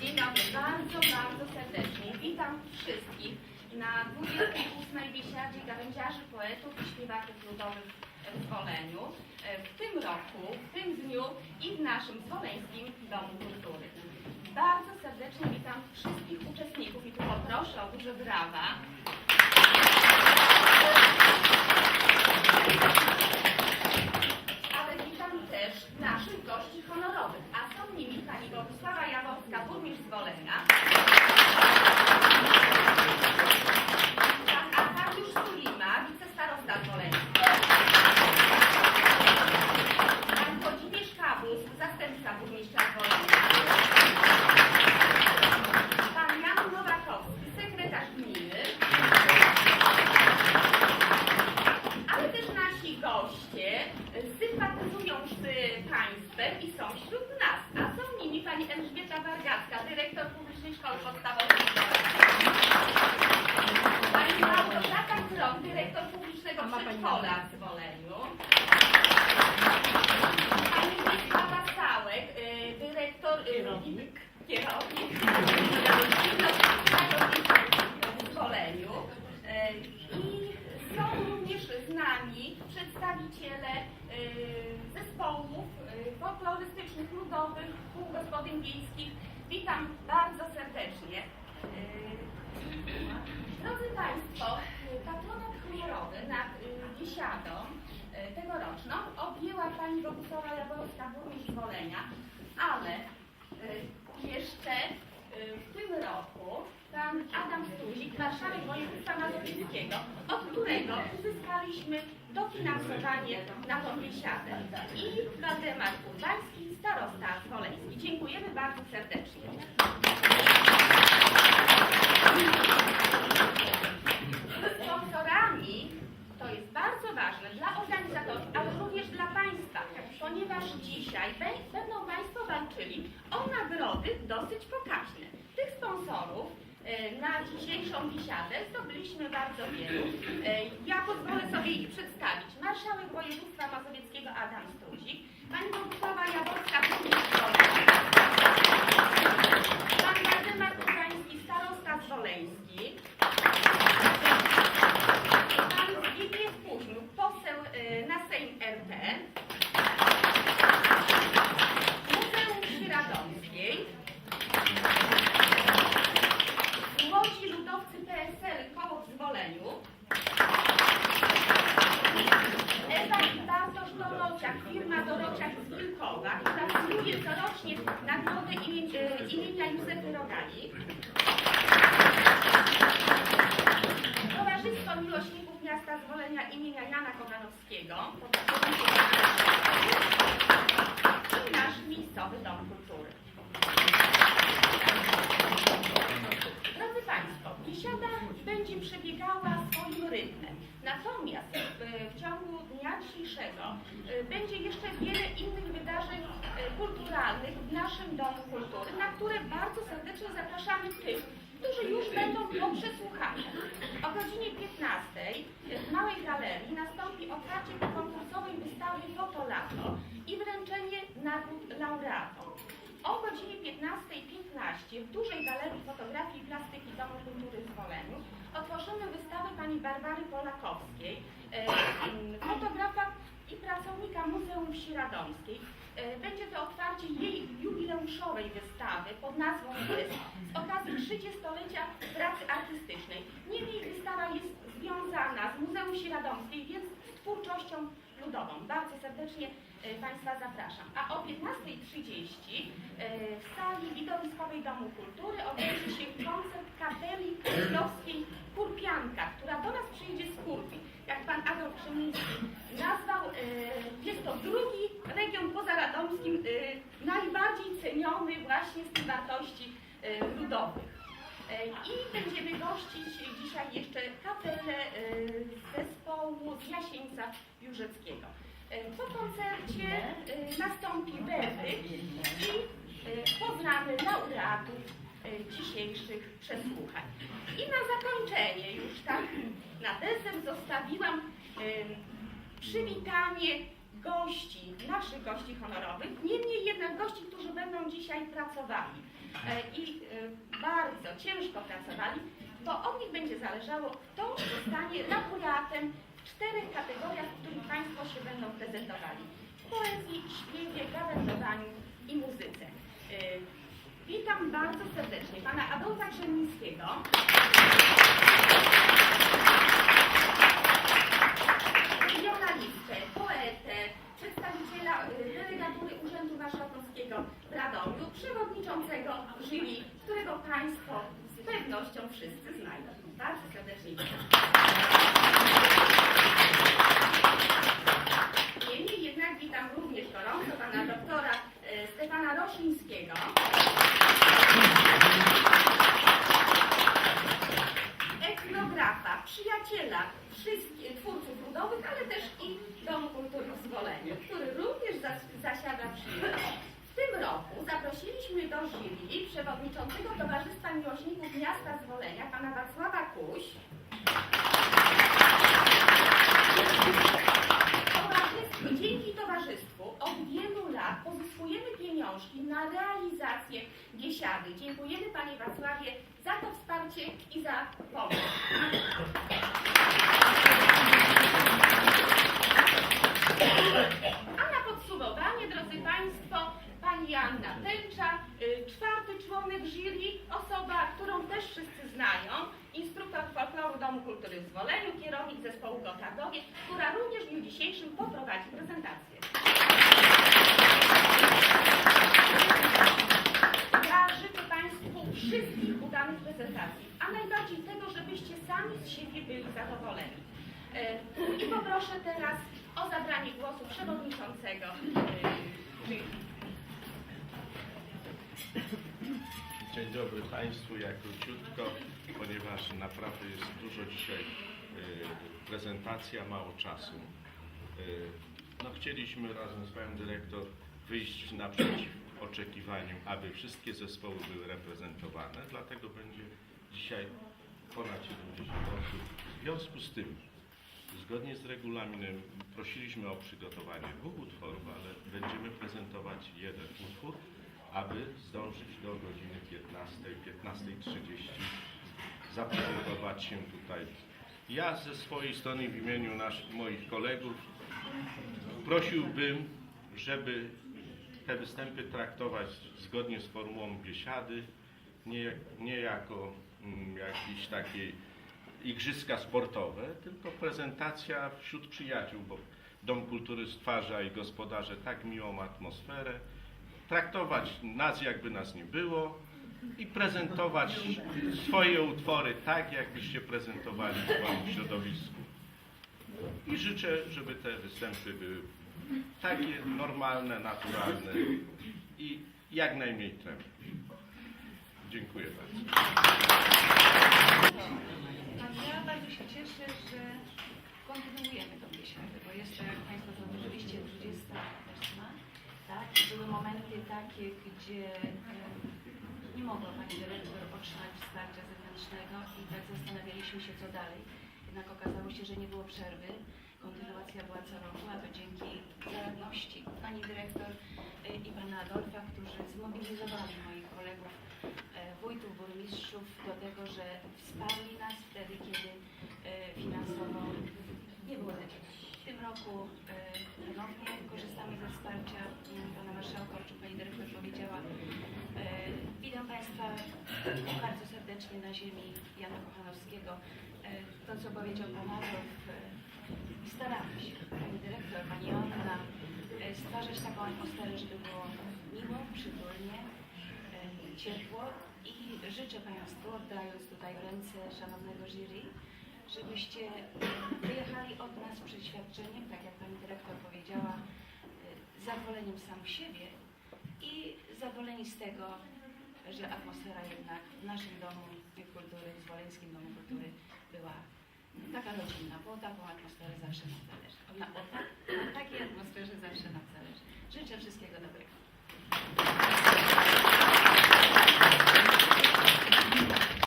Dzień dobry, bardzo, bardzo serdecznie witam wszystkich na 28. Biesiadzie Gawędziarzy, Poetów i Śpiewaków Ludowych w Zwoleniu. W tym roku, w tym dniu i w naszym Zwoleńskim Domu Kultury. Bardzo serdecznie witam wszystkich uczestników i tu poproszę o duże brawa. Ale witam też naszych gości honorowych, a są nimi pani Bogusława Jaworska, burmistrz Zwolenia, nasi goście sympatyzują z państwem i są wśród nas, a są nimi pani Elżbieta Wargacka, dyrektor Publicznej Szkoły Podstawowej. Pani Małgorzata Kron, dyrektor Publicznego Przedszkola w Zwoleniu. Pani Wisława Sałek, y, dyrektor... y, Kierownik. Kierownik. Przedstawiciele y, zespołów y, folklorystycznych, ludowych, kół gospodyń wiejskich. Witam bardzo serdecznie. Y, Drodzy Państwo, patronat honorowy nad y, Biesiadą y, tegoroczną objęła Pani Bogusława Jaworska, burmistrz Wolenia, ale y, jeszcze y, w tym roku Pan Marszałek województwa mazowieckiego, od którego uzyskaliśmy dofinansowanie na tą biesiadę. I Waldemar Urbański, starosta Woleński. Dziękujemy bardzo serdecznie. Sponsorami, to jest bardzo ważne dla organizatorów, ale również dla Państwa, ponieważ dzisiaj bę- będą Państwo walczyli o nagrody dosyć pokaźne. Tych sponsorów na dzisiejszą biesiadę zdobyliśmy bardzo wielu. E, Ja pozwolę sobie ich przedstawić. Marszałek województwa mazowieckiego Adam Struzik, Pani Bogusława Jaworska, burmistrz Wolenia, Pan Waldemar Urański, starosta zwoleński, Pan Zbigniew Kuźniuk, poseł y, na Sejm RP, Muzeum Wsi Radomskiej, Młodzi Ludowcy PSL Koło w Zwoleniu, Ewa i Bartosz Dorociak, firma Dorociak z Wilkowa, która przyjmuje corocznie nagrodę imię, y, imienia Rogali. Towarzystwo Miłośników Miasta Zwolenia imienia Jana Kowanowskiego i nasz miejscowy Dom Kultury. Drodzy Państwo, biesiada będzie przebiegała swoim rytmem. Natomiast w, w ciągu dnia dzisiejszego y, będzie jeszcze wiele innych wydarzeń y, kulturalnych w naszym Domu Kultury, na które bardzo serdecznie zapraszamy tych, którzy już będą po przesłuchaniu. O godzinie 15 w Małej Galerii nastąpi otwarcie konkursowej wystawy Fotolato i wręczenie nagród laureatom. O godzinie 15.15 w dużej galerii fotografii i plastyki Domu Kultury w Zwoleniu otworzymy wystawę pani Barbary Polakowskiej, e, fotografa i pracownika Muzeum Wsi Radomskiej. E, Będzie to otwarcie jej jubileuszowej wystawy pod nazwą Jest z okazji 30-lecia pracy artystycznej. Niemniej wystawa jest związana z Muzeum Wsi Radomskiej, więc z twórczością ludową. Bardzo serdecznie e, Państwa zapraszam. A o 15.30 e, w sali widowiskowej Domu Kultury odbędzie się koncert kapeli królowskiej Kurpianka, która do nas przyjedzie z Kurpi. Jak Pan Adolf Krzemiński nazwał, jest to drugi region poza Radomskim e, najbardziej ceniony właśnie z tych wartości e, ludowych. E, I będziemy gościć dzisiaj jeszcze kapelę zespołu z Jasieńca Jórzeckiego. E, Po koncercie nastąpi werdykt i poznamy laureatów dzisiejszych przesłuchań. I na zakończenie już tak na deser zostawiłam przywitanie gości, naszych gości honorowych, niemniej jednak gości, którzy będą dzisiaj pracowali e, i e, bardzo ciężko pracowali, to od nich będzie zależało, kto zostanie laureatem w czterech kategoriach, w których Państwo się będą prezentowali. Poezji, śpiewie, gawędowaniu i muzyce. E, Witam bardzo serdecznie Pana Adolfa Krzemińskiego. Którego Państwo z pewnością wszyscy znają. Bardzo serdecznie. Niemniej jednak witam również gorąco Pana doktora y, Stefana Rosińskiego. etnografa, przyjaciela wszystkich twórców ludowych, ale też i Domu Kultury w Zwoleniu, który również zas- zasiada. W roku zaprosiliśmy do jury przewodniczącego Towarzystwa Miłośników Miasta Zwolenia, pana Wacława Kuś. Dzięki towarzystwu od wielu lat pozyskujemy pieniążki na realizację Giesiady. Dziękujemy Panie Wacławie za to wsparcie i za pomoc. A na podsumowanie, drodzy Państwo, Pani Joanna Tęcza, y, osoba, którą też wszyscy znają, instruktor folkloru Domu Kultury w Zwoleniu, kierownik zespołu Gotardowie, która również w dniu dzisiejszym poprowadzi prezentację. Ja życzę Państwu wszystkich udanych prezentacji, a najbardziej tego, żebyście sami z siebie byli zadowoleni. E, I poproszę teraz o zabranie głosu przewodniczącego. e, jury. Dzień dobry Państwu, ja króciutko, ponieważ naprawdę jest dużo dzisiaj y, prezentacja, mało czasu. Y, no, chcieliśmy razem z Panią Dyrektor wyjść naprzeciw oczekiwaniom, aby wszystkie zespoły były reprezentowane, dlatego będzie dzisiaj ponad 70 osób. W związku z tym, zgodnie z regulaminem prosiliśmy o przygotowanie dwóch utworów, ale będziemy prezentować jeden utwór, aby zdążyć do godziny 15, 15.30 zaprezentować się tutaj. Ja ze swojej strony w imieniu moich kolegów prosiłbym, żeby te występy traktować zgodnie z formułą biesiady, nie, nie jako mm, jakieś takie igrzyska sportowe, tylko prezentacja wśród przyjaciół, bo Dom Kultury stwarza i gospodarze tak miłą atmosferę, traktować nas jakby nas nie było i prezentować swoje utwory tak, jakbyście prezentowali w swoim środowisku. I życzę, żeby te występy były takie normalne, naturalne i jak najmniej tremy. Dziękuję bardzo. Ja bardzo się cieszę, że kontynuujemy tą biesiadę, bo jest to, jak Państwo zauważyliście, 28. Tak? Były momenty takie, gdzie e, nie mogła Pani Dyrektor otrzymać wsparcia zewnętrznego i tak zastanawialiśmy się, co dalej. Jednak okazało się, że nie było przerwy. Kontynuacja była co roku, a to dzięki działalności Pani Dyrektor e, i Pana Adolfa, którzy zmobilizowali moich kolegów e, wójtów, burmistrzów do tego, że wsparli nas wtedy, kiedy finansowo nie było lepiej. Roku e, ponownie korzystamy ze wsparcia Pana Marszałka, o czym Pani Dyrektor powiedziała. E, Witam Państwa bardzo serdecznie na ziemi Jana Kochanowskiego. E, To, co powiedział Pan Adolf, e, staramy się, Pani Dyrektor, Pani Anna, e, stwarzać taką atmosferę, żeby było miło, przytulnie, e, ciepło i życzę Państwu, oddając tutaj ręce szanownego jury, żebyście e, wyjechali od nas przeświadczeniem, tak jak Pani Dyrektor powiedziała, e, zadowoleniem sam siebie i zadowoleni z tego, że atmosfera jednak w naszym domu kultury, w Zwoleńskim Domu Kultury była taka rodzinna, bo taką atmosferę zawsze nam zależy. Na, o, tak, na takiej atmosferze zawsze nam zależy. Życzę wszystkiego dobrego.